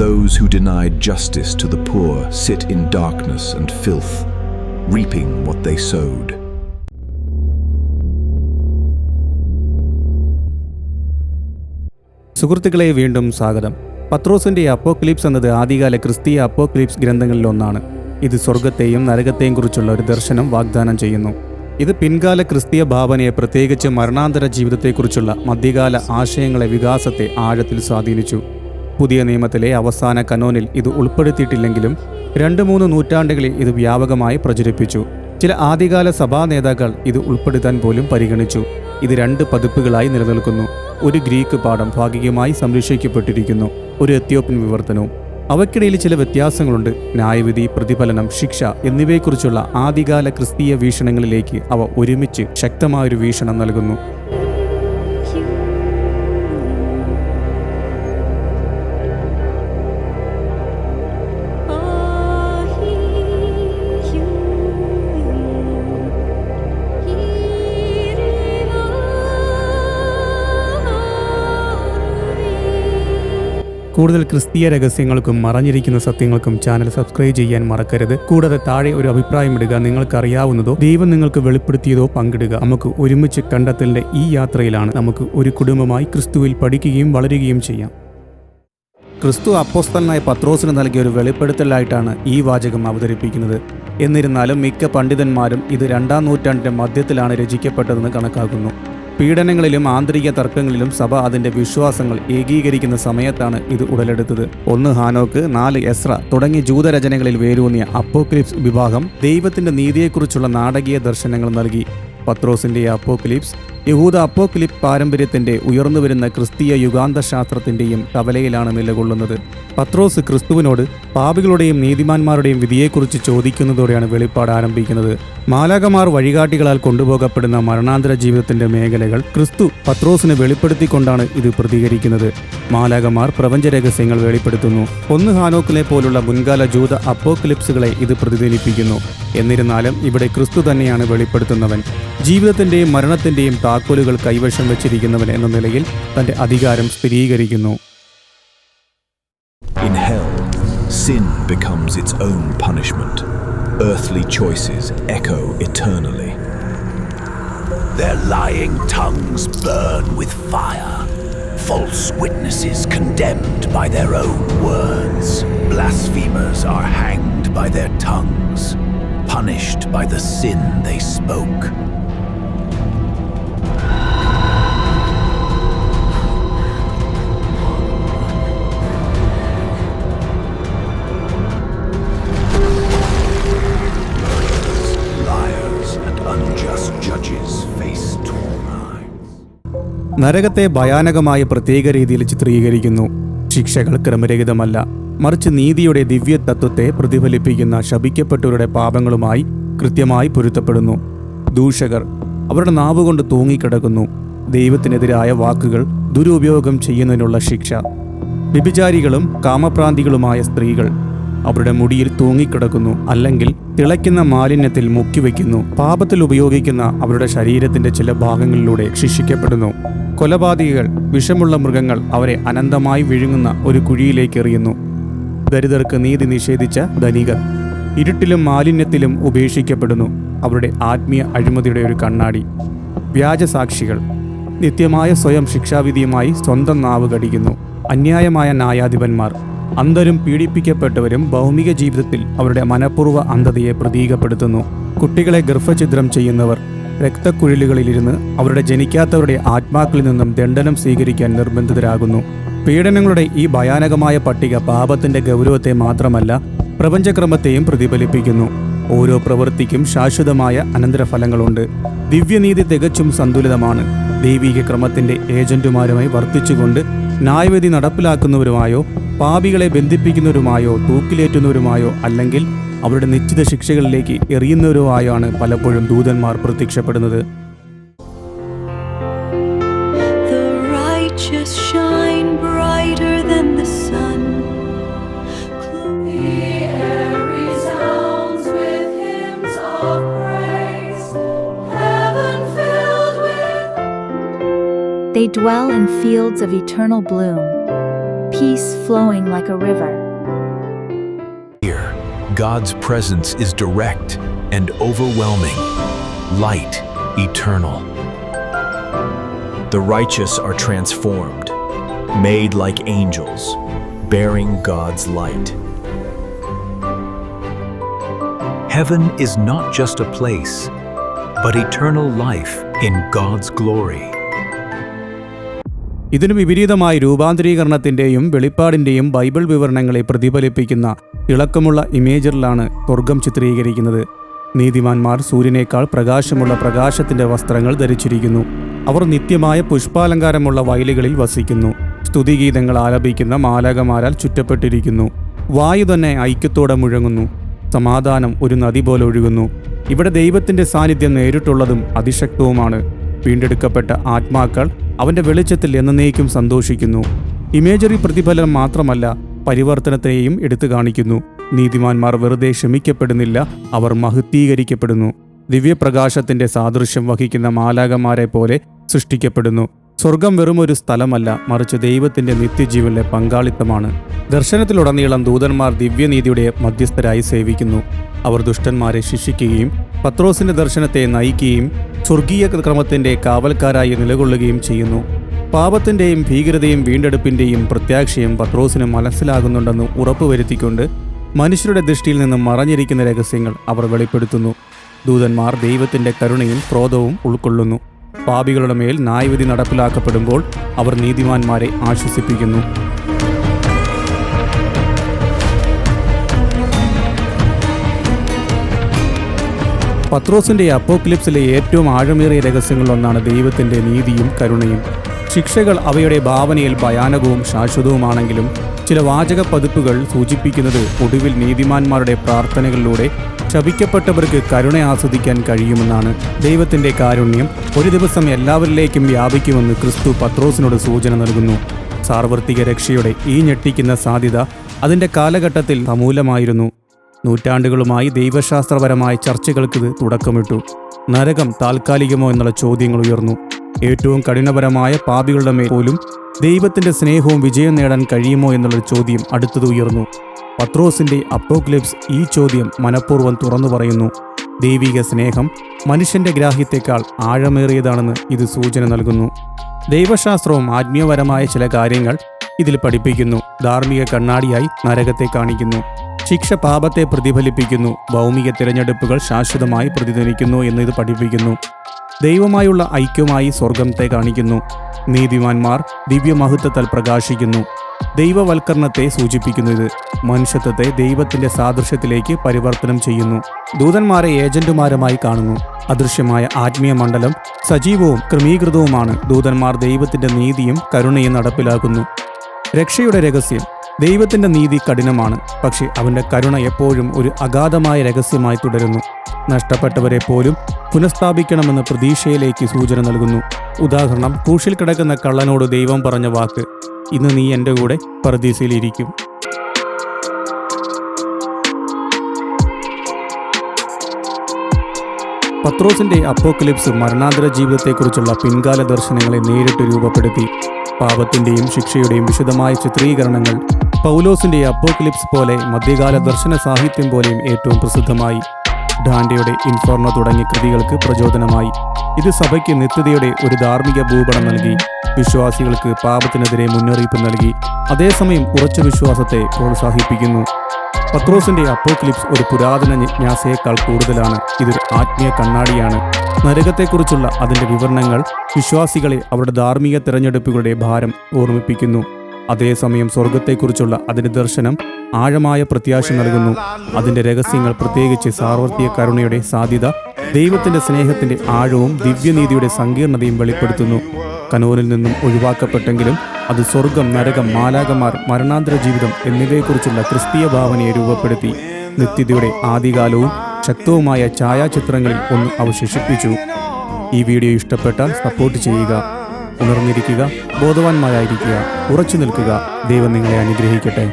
Those who denied justice to the poor sit in darkness and filth, reaping what they sowed. സുഹൃത്തുക്കളെ വീണ്ടും സ്വാഗതം. പത്രോസിന്റെ apocalypse എന്നത് ആദ്യകാല ക്രിസ്തീയ അപ്പോക്ലിപ്സ് ഗ്രന്ഥങ്ങളിൽ ഒന്നാണ്. ഇത് സ്വർഗത്തെയും നരകത്തെയും കുറിച്ചുള്ള ഒരു ദർശനം വാഗ്ദാനം ചെയ്യുന്നു. ഇത് പിൻകാല ക്രിസ്തീയ ഭാവനയെ പ്രത്യേകിച്ച് മരണാന്തര ജീവിതത്തെക്കുറിച്ചുള്ള മധ്യകാല ആശയങ്ങളെ വികാസത്തെ ആഴത്തിൽ സ്വാധീനിച്ചു. പുതിയ നിയമത്തിലെ അവസാന കനോനിൽ ഇത് ഉൾപ്പെടുത്തിയിട്ടില്ലെങ്കിലും രണ്ട് മൂന്ന് നൂറ്റാണ്ടുകളിൽ ഇത് വ്യാപകമായി പ്രചരിപ്പിച്ചു. ചില ആദ്യകാല സഭാ നേതാക്കൾ ഇത് ഉൾപ്പെടുത്താൻ പോലും പരിഗണിച്ചു. ഇത് രണ്ട് പതിപ്പുകളായി നിലനിൽക്കുന്നു. ഒരു ഗ്രീക്ക് പാഠം ഭാഗികമായി സംരക്ഷിക്കപ്പെട്ടിരിക്കുന്നു. ഒരു എത്യോപ്യൻ വിവർത്തനവും. അവയ്ക്കിടയിൽ ചില വ്യത്യാസങ്ങളുണ്ട്. ന്യായവിധി പ്രതിഫലനം ശിക്ഷ എന്നിവയെക്കുറിച്ചുള്ള ആദ്യകാല ക്രിസ്തീയ വീക്ഷണങ്ങളിലേക്ക് അവ ഒരുമിച്ച് ശക്തമായൊരു വീക്ഷണം നൽകുന്നു. കൂടുതൽ ക്രിസ്തീയ രഹസ്യങ്ങൾക്കും മറഞ്ഞിരിക്കുന്ന സത്യങ്ങൾക്കും ചാനൽ സബ്സ്ക്രൈബ് ചെയ്യാൻ മറക്കരുത്. കൂടാതെ താഴെ ഒരു അഭിപ്രായം ഇടുക നിങ്ങൾക്ക് അറിയാവുന്നതോ ദൈവം നിങ്ങൾക്ക് വെളിപ്പെടുത്തിയതോ പങ്കിടുക. നമുക്ക് ഒരുമിച്ച് കണ്ടെത്തലിന്റെ ഈ യാത്രയിലാണ് നമുക്ക് ഒരു കുടുംബമായി ക്രിസ്തുവിൽ പഠിക്കുകയും വളരുകയും ചെയ്യാം. ക്രിസ്തു അപ്പോസ്തലനായ പത്രോസിന് നൽകിയ ഒരു വെളിപ്പെടുത്തലായിട്ടാണ് ഈ വാചകം അവതരിപ്പിക്കുന്നത്. എന്നിരുന്നാലും മിക്ക പണ്ഡിതന്മാരും ഇത് രണ്ടാം നൂറ്റാണ്ടിന്റെ മധ്യത്തിലാണ് രചിക്കപ്പെട്ടതെന്ന് കണക്കാക്കുന്നു. പീഡനങ്ങളിലും ആന്തരിക തർക്കങ്ങളിലും സഭ അതിന്റെ വിശ്വാസങ്ങൾ ഏകീകരിക്കുന്ന സമയത്താണ് ഇത് ഉടലെടുത്തത്. ഒന്ന് ഹാനോക്ക് നാല് എസ്ര തുടങ്ങിയ ജൂതരചനകളിൽ വേരൂന്നിയ അപ്പോക്ലിപ്സ് വിഭാഗം ദൈവത്തിന്റെ നീതിയെക്കുറിച്ചുള്ള നാടകീയ ദർശനങ്ങൾ നൽകി. പത്രോസിന്റെ അപ്പോക്ലിപ്സ് യഹൂദ അപ്പോക്ലിപ് പാരമ്പര്യത്തിന്റെ ഉയർന്നുവരുന്ന ക്രിസ്തീയ യുഗാന്ത ശാസ്ത്രത്തിന്റെയും കവലയിലാണ് നിലകൊള്ളുന്നത്. പത്രോസ് ക്രിസ്തുവിനോട് പാപികളുടെയും നീതിമാന്മാരുടെയും വിധിയെക്കുറിച്ച് ചോദിക്കുന്നതോടെയാണ് വെളിപ്പാട് ആരംഭിക്കുന്നത്. മാലാകമാർ വഴികാട്ടികളാൽ കൊണ്ടുപോകപ്പെടുന്ന മരണാന്തര ജീവിതത്തിന്റെ മേഖലകൾ ക്രിസ്തു പത്രോസിന് വെളിപ്പെടുത്തിക്കൊണ്ടാണ് ഇത് പ്രതികരിക്കുന്നത്. മാലാകമാർ പ്രപഞ്ച രഹസ്യങ്ങൾ വെളിപ്പെടുത്തുന്നു. ഒന്ന് ഹാനോക്കിലെ പോലുള്ള മുൻകാല ജൂത അപ്പോക്ലിപ്സുകളെ ഇത് പ്രതിനിധിപ്പിക്കുന്നു എന്നിരുന്നാലും ഇവിടെ ക്രിസ്തു തന്നെയാണ് വെളിപ്പെടുത്തുന്നവൻ. ജീവിതത്തിന്റെയും മരണത്തിന്റെയും താക്കോലുകൾ കൈവശം വെച്ചിരിക്കുന്നവൻ എന്ന നിലയിൽ തന്റെ അധികാരം സ്ഥിരീകരിക്കുന്നു In hell, sin becomes its own punishment. Earthly choices echo eternally. Their lying tongues burn with fire. False witnesses condemned by their own words. Blasphemers are hanged by their tongues, punished by the sin they spoke. നരകത്തെ ഭയാനകമായ പ്രത്യേക രീതിയിൽ ചിത്രീകരിക്കുന്നു. ശിക്ഷകൾ ക്രമരഹിതമല്ല. മറിച്ച് നീതിയുടെ ദിവ്യ തത്വത്തെ പ്രതിഫലിപ്പിക്കുന്ന ശപിക്കപ്പെട്ടവരുടെ പാപങ്ങളുമായി കൃത്യമായി പൊരുത്തപ്പെടുന്നു. ദൂഷകർ അവരുടെ നാവുകൊണ്ട് തൂങ്ങിക്കിടക്കുന്നു. ദൈവത്തിനെതിരായ വാക്കുകൾ ദുരുപയോഗം ചെയ്യുന്നതിനുള്ള ശിക്ഷ. വ്യഭിചാരികളും കാമപ്രാന്തികളുമായ സ്ത്രീകൾ അവരുടെ മുടിയിൽ തൂങ്ങിക്കിടക്കുന്നു അല്ലെങ്കിൽ തിളയ്ക്കുന്ന മാലിന്യത്തിൽ മുക്കിവെക്കുന്നു. പാപത്തിൽ ഉപയോഗിക്കുന്ന അവരുടെ ശരീരത്തിന്റെ ചില ഭാഗങ്ങളിലൂടെ ശിക്ഷിക്കപ്പെടുന്നു. കൊലപാതകികൾ വിഷമുള്ള മൃഗങ്ങൾ അവരെ അനന്തമായി വിഴുങ്ങുന്ന ഒരു കുഴിയിലേക്ക് എറിയുന്നു. ദരിദ്രർക്ക് നീതി നിഷേധിച്ച ധനികർ ഇരുട്ടിലും മാലിന്യത്തിലും ഉപേക്ഷിക്കപ്പെടുന്നു. അവരുടെ ആത്മീയ അഴിമതിയുടെ ഒരു കണ്ണാടി. വ്യാജസാക്ഷികൾ നിത്യമായ സ്വയം ശിക്ഷാവിധിയുമായി സ്വന്തം നാവ് കടിക്കുന്നു. അന്യായമായ ന്യായാധിപന്മാർ അന്ധരും പീഡിപ്പിക്കപ്പെട്ടവരും ഭൗമിക ജീവിതത്തിൽ അവരുടെ മനഃപൂർവ അന്ധതയെ പ്രതീകപ്പെടുത്തുന്നു. കുട്ടികളെ ഗർഭഛിദ്രം ചെയ്യുന്നവർ രക്തക്കുഴലുകളിലിരുന്ന് അവരുടെ ജനിക്കാത്തവരുടെ ആത്മാക്കളിൽ നിന്നും ദണ്ഡനം സ്വീകരിക്കാൻ നിർബന്ധിതരാകുന്നു. പീഡനങ്ങളുടെ ഈ ഭയാനകമായ പട്ടിക പാപത്തിന്റെ ഗൗരവത്തെ മാത്രമല്ല പ്രപഞ്ചക്രമത്തെയും പ്രതിഫലിപ്പിക്കുന്നു. ഓരോ പ്രവൃത്തിക്കും ശാശ്വതമായ അനന്തരഫലങ്ങളുണ്ട്. ദിവ്യനീതി തികച്ചും സന്തുലിതമാണ്. ദൈവീക ക്രമത്തിന്റെ ഏജന്റുമാരുമായി വർത്തിച്ചുകൊണ്ട് ന്യായവിധി നടപ്പിലാക്കുന്നവരുമായോ പാപികളെ ബന്ധിപ്പിക്കുന്നവരുമായോ തൂക്കിലേറ്റുന്നവരുമായോ അല്ലെങ്കിൽ അവരുടെ നിശ്ചിത ശിക്ഷകളിലേക്ക് എറിയുന്നവരുമായോ ആണ് പലപ്പോഴും ദൂതന്മാർ പ്രത്യക്ഷപ്പെടുന്നത്. Righteous shine They dwell in fields of eternal bloom. peace flowing like a river. Here, God's presence is direct and overwhelming, light eternal. The righteous are transformed, made like angels, bearing God's light. Heaven is not just a place, but eternal life in God's glory. ഇതിനു വിപരീതമായി രൂപാന്തരീകരണത്തിന്റെയും വെളിപ്പാടിന്റെയും Bible വിവരണങ്ങളെ പ്രതിഫലിപ്പിക്കുന്ന തിളക്കമുള്ള ഇമേജറിലാണ് സ്വർഗം ചിത്രീകരിക്കുന്നത്. നീതിമാന്മാർ സൂര്യനേക്കാൾ പ്രകാശമുള്ള പ്രകാശത്തിന്റെ വസ്ത്രങ്ങൾ ധരിച്ചിരിക്കുന്നു. അവർ നിത്യമായ പുഷ്പാലങ്കാരമുള്ള വയലുകളിൽ വസിക്കുന്നു. സ്തുതിഗീതങ്ങൾ ആലപിക്കുന്ന മാലകമാരാൽ ചുറ്റപ്പെട്ടിരിക്കുന്നു. വായു തന്നെ ഐക്യത്തോടെ മുഴങ്ങുന്നു. സമാധാനം ഒരു നദി പോലെ ഒഴുകുന്നു. ഇവിടെ ദൈവത്തിന്റെ സാന്നിധ്യം നേരിട്ടുള്ളതും അതിശക്തവുമാണ്. വീണ്ടെടുക്കപ്പെട്ട ആത്മാക്കൾ അവന്റെ വെളിച്ചത്തിൽ എന്നേക്കും സന്തോഷിക്കുന്നു. ഇമേജറി പ്രതിഫലനം മാത്രമല്ല പരിവർത്തനത്തെയും എടുത്തു കാണിക്കുന്നു. നീതിമാന്മാർ വെറുതെ ക്ഷമിക്കപ്പെടുന്നില്ല അവർ മഹത്തീകരിക്കപ്പെടുന്നു ദിവ്യപ്രകാശത്തിന്റെ സാദൃശ്യം വഹിക്കുന്ന മാലാകമാരെ പോലെ സൃഷ്ടിക്കപ്പെടുന്നു. സ്വർഗം വെറുമൊരു സ്ഥലമല്ല മറിച്ച് ദൈവത്തിന്റെ നിത്യജീവനിലെ പങ്കാളിത്തമാണ്. ദർശനത്തിലുടനീളം ദൂതന്മാർ ദിവ്യനീതിയുടെ മധ്യസ്ഥരായി സേവിക്കുന്നു. അവർ ദുഷ്ടന്മാരെ ശിക്ഷിക്കുകയും പത്രോസിന്റെ ദർശനത്തെ നയിക്കുകയും സ്വർഗീയ ക്രമത്തിന്റെ കാവൽക്കാരായി നിലകൊള്ളുകയും ചെയ്യുന്നു. പാപത്തിന്റെയും ഭീകരതയും വീണ്ടെടുപ്പിന്റെയും പ്രത്യാക്ഷയും പത്രോസിന് മനസ്സിലാകുന്നുണ്ടെന്ന് ഉറപ്പുവരുത്തിക്കൊണ്ട് മനുഷ്യരുടെ ദൃഷ്ടിയിൽ നിന്നും മറഞ്ഞിരിക്കുന്ന രഹസ്യങ്ങൾ അവർ വെളിപ്പെടുത്തുന്നു. ദൂതന്മാർ ദൈവത്തിന്റെ കരുണയും ക്രോധവും ഉൾക്കൊള്ളുന്നു. പാപികളുടെ മേൽ ന്യായവിധി നടപ്പിലാക്കപ്പെടുമ്പോൾ അവർ നീതിമാന്മാരെ ആശ്വസിപ്പിക്കുന്നു. പത്രോസിന്റെ അപ്പോക്ലിപ്സിലെ ഏറ്റവും ആഴമേറിയ രഹസ്യങ്ങളിലൊന്നാണ് ദൈവത്തിന്റെ നീതിയും കരുണയും. ശിക്ഷകൾ അവയുടെ ഭാവനയിൽ ഭയാനകവും ശാശ്വതവുമാണെങ്കിലും ചില വാചക പതിപ്പുകൾ സൂചിപ്പിക്കുന്നത് ഒടുവിൽ നീതിമാന്മാരുടെ പ്രാർത്ഥനകളിലൂടെ ശപിക്കപ്പെട്ടവർക്ക് കരുണ ആസ്വദിക്കാൻ കഴിയുമെന്നാണ് ദൈവത്തിന്റെ കാരുണ്യം. ഒരു ദിവസം എല്ലാവരിലേക്കും വ്യാപിക്കുമെന്ന് ക്രിസ്തു പത്രോസിനോട് സൂചന നൽകുന്നു. സാർവത്രിക രക്ഷയുടെ ഈ ഞെട്ടിക്കുന്ന സാധ്യത അതിന്റെ കാലഘട്ടത്തിൽ സമൂലമായിരുന്നു. നൂറ്റാണ്ടുകളുമായി ദൈവശാസ്ത്രപരമായ ചർച്ചകൾക്ക് ഇത് തുടക്കമിട്ടു. നരകം താൽക്കാലികമോ എന്നുള്ള ചോദ്യങ്ങൾ ഉയർന്നു. ഏറ്റവും കഠിനപരമായ പാപികളുടെ മേൽ പോലും ദൈവത്തിന്റെ സ്നേഹവും വിജയം നേടാൻ കഴിയുമോ എന്നുള്ള ചോദ്യം അടുത്തത് ഉയർന്നു. പത്രോസിന്റെ അപ്പോക്ലിപ്സ് ഈ ചോദ്യം മനഃപൂർവം തുറന്നു പറയുന്നു. ദൈവിക സ്നേഹം മനുഷ്യന്റെ ഗ്രാഹ്യത്തെക്കാൾ ആഴമേറിയതാണെന്ന് ഇത് സൂചന നൽകുന്നു. ദൈവശാസ്ത്രവും ആത്മീയപരമായ ചില കാര്യങ്ങൾ ഇതിൽ പഠിപ്പിക്കുന്നു. ധാർമ്മിക കണ്ണാടിയായി നരകത്തെ കാണിക്കുന്നു. ശിക്ഷ പാപത്തെ പ്രതിഫലിപ്പിക്കുന്നു. ഭൗമിക തിരഞ്ഞെടുപ്പുകൾ ശാശ്വതമായി പ്രതിധ്വനിക്കുന്നു എന്ന് ഇത് പഠിപ്പിക്കുന്നു. ദൈവമായുള്ള ഐക്യമായി സ്വർഗത്തെ കാണിക്കുന്നു. നീതിമാന്മാർ ദിവ്യമഹത്വത്താൽ പ്രകാശിക്കുന്നു. ദൈവവൽക്കരണത്തെ സൂചിപ്പിക്കുന്നു ഇത്. മനുഷ്യത്വത്തെ ദൈവത്തിന്റെ സാദൃശ്യത്തിലേക്ക് പരിവർത്തനം ചെയ്യുന്നു. ദൂതന്മാരെ ഏജന്റുമാരുമായി കാണുന്നു. അദൃശ്യമായ ആത്മീയ മണ്ഡലം സജീവവും ക്രമീകൃതവുമാണ്. ദൂതന്മാർ ദൈവത്തിന്റെ നീതിയും കരുണയും നടപ്പിലാക്കുന്നു. രക്ഷയുടെ രഹസ്യം. ദൈവത്തിന്റെ നീതി കഠിനമാണ് പക്ഷേ അവന്റെ കരുണ എപ്പോഴും ഒരു അഗാധമായ രഹസ്യമായി തുടരുന്നു. നഷ്ടപ്പെട്ടവരെ പോലും പുനഃസ്ഥാപിക്കണമെന്ന് പ്രതീക്ഷയിലേക്ക് സൂചന നൽകുന്നു. ഉദാഹരണം ക്രൂശിൽ കിടക്കുന്ന കള്ളനോട് ദൈവം പറഞ്ഞ വാക്ക് ഇന്ന് നീ എന്റെ കൂടെ പരദീസയിലിരിക്കും പത്രോസിന്റെ അപ്പോക്ലിപ്സ് മരണാന്തര ജീവിതത്തെക്കുറിച്ചുള്ള പിൻകാല ദർശനങ്ങളെ നേരിട്ട് രൂപപ്പെടുത്തി. പാപത്തിന്റെയും ശിക്ഷയുടെയും വിശദമായ ചിത്രീകരണങ്ങൾ പൗലോസിന്റെ അപ്പോക്ലിപ്സ് പോലെ മധ്യകാല ദർശന സാഹിത്യം പോലെയും ഏറ്റവും പ്രസിദ്ധമായി. ഡാൻഡയുടെ ഇൻഫോർണ തുടങ്ങിയ കൃതികൾക്ക് പ്രചോദനമായി. ഇത് സഭയ്ക്ക് നിത്യതയുടെ ഒരു ധാർമ്മിക ഭൂപടം നൽകി വിശ്വാസികൾക്ക് പാപത്തിനെതിരെ മുന്നറിയിപ്പ് നൽകി അതേസമയം ഉറച്ച വിശ്വാസത്തെ പ്രോത്സാഹിപ്പിക്കുന്നു. പത്രോസിന്റെ അപ്പോക്ലിപ്സ് ഒരു പുരാതന ജിജ്ഞാസയേക്കാൾ കൂടുതലാണ്. ഇതൊരു ആത്മീയ കണ്ണാടിയാണ്. നരകത്തെക്കുറിച്ചുള്ള അതിന്റെ വിവരണങ്ങൾ വിശ്വാസികളെ അവരുടെ ധാർമ്മിക തിരഞ്ഞെടുപ്പുകളുടെ ഭാരം ഓർമ്മിപ്പിക്കുന്നു. അതേസമയം സ്വർഗത്തെക്കുറിച്ചുള്ള അതിന്റെ ദർശനം ആഴമായ പ്രത്യാശ നൽകുന്നു. അതിന്റെ രഹസ്യങ്ങൾ പ്രത്യേകിച്ച് സാർവത്രിക കരുണയുടെ സാധ്യത ദൈവത്തിന്റെ സ്നേഹത്തിന്റെ ആഴവും ദിവ്യനീതിയുടെ സങ്കീർണതയും വെളിപ്പെടുത്തുന്നു. കനൂരിൽ നിന്നും ഒഴിവാക്കപ്പെട്ടെങ്കിലും അത് സ്വർഗം നരകം മാലാകമാർ മരണാന്തര ജീവിതം എന്നിവയെക്കുറിച്ചുള്ള ക്രിസ്തീയ ഭാവനയെ രൂപപ്പെടുത്തി. നിത്യതയുടെ ആദികാലവും ശക്തവുമായ ഛായാചിത്രങ്ങളിൽ ഒന്ന് അവശേഷിപ്പിച്ചു. ഈ വീഡിയോ ഇഷ്ടപ്പെട്ടാൽ സപ്പോർട്ട് ചെയ്യുക. ഉണർന്നിരിക്കുക ബോധവാന്മാരായിരിക്കുക ഉറച്ചു നിൽക്കുക. ദൈവം നിങ്ങളെ അനുഗ്രഹിക്കട്ടെ.